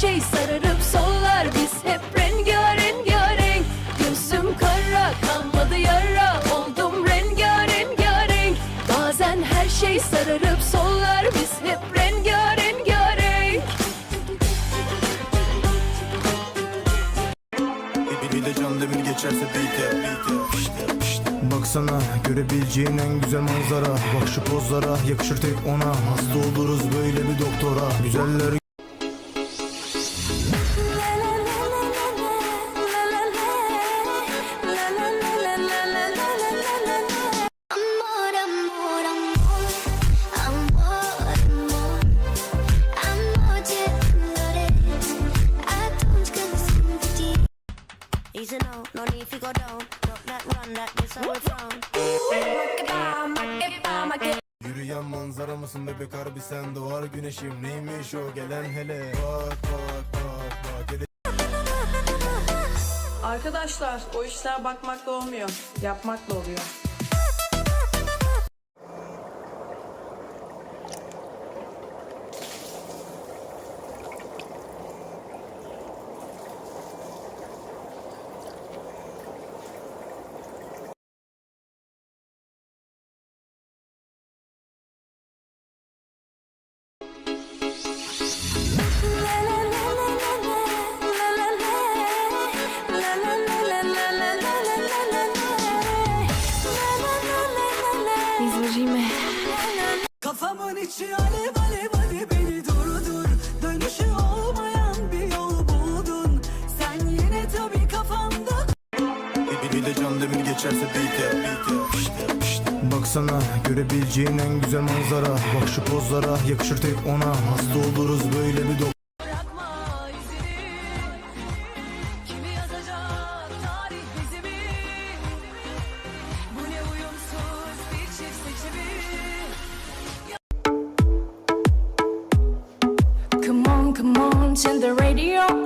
şey sararıp sollar. Biz hep rengarenk Gözüm kara kalmadı yara. Oldum rengarenk Bazen her şey sararıp sollar. Biz hep rengarenk Bir de can demir geçerse beat'e beat'e işte. Baksana görebileceğin en güzel manzara. Bak şu pozlara yakışır tek ona. Hasta oluruz böyle bir doktora. Güzeller Easy now, no need to go down. Rock that run, that is how it's from. Yürüyen manzara mısın bebek harbi sen Doğar güneşim neymiş o gelen hele Bak bak bak bak Hele Arkadaşlar o işler bakmakla olmuyor, yapmakla oluyor. Kafamın içi alev alev hadi beni durdur. Dönüşü olmayan bir yol buldun. Sen yine tabii kafamda bir, bir de can demir geçerse işte işte Baksana görebileceğin en güzel manzara. Bak şu pozlara yakışır tek ona. Hasta oluruz böyle bir doktora in the radio.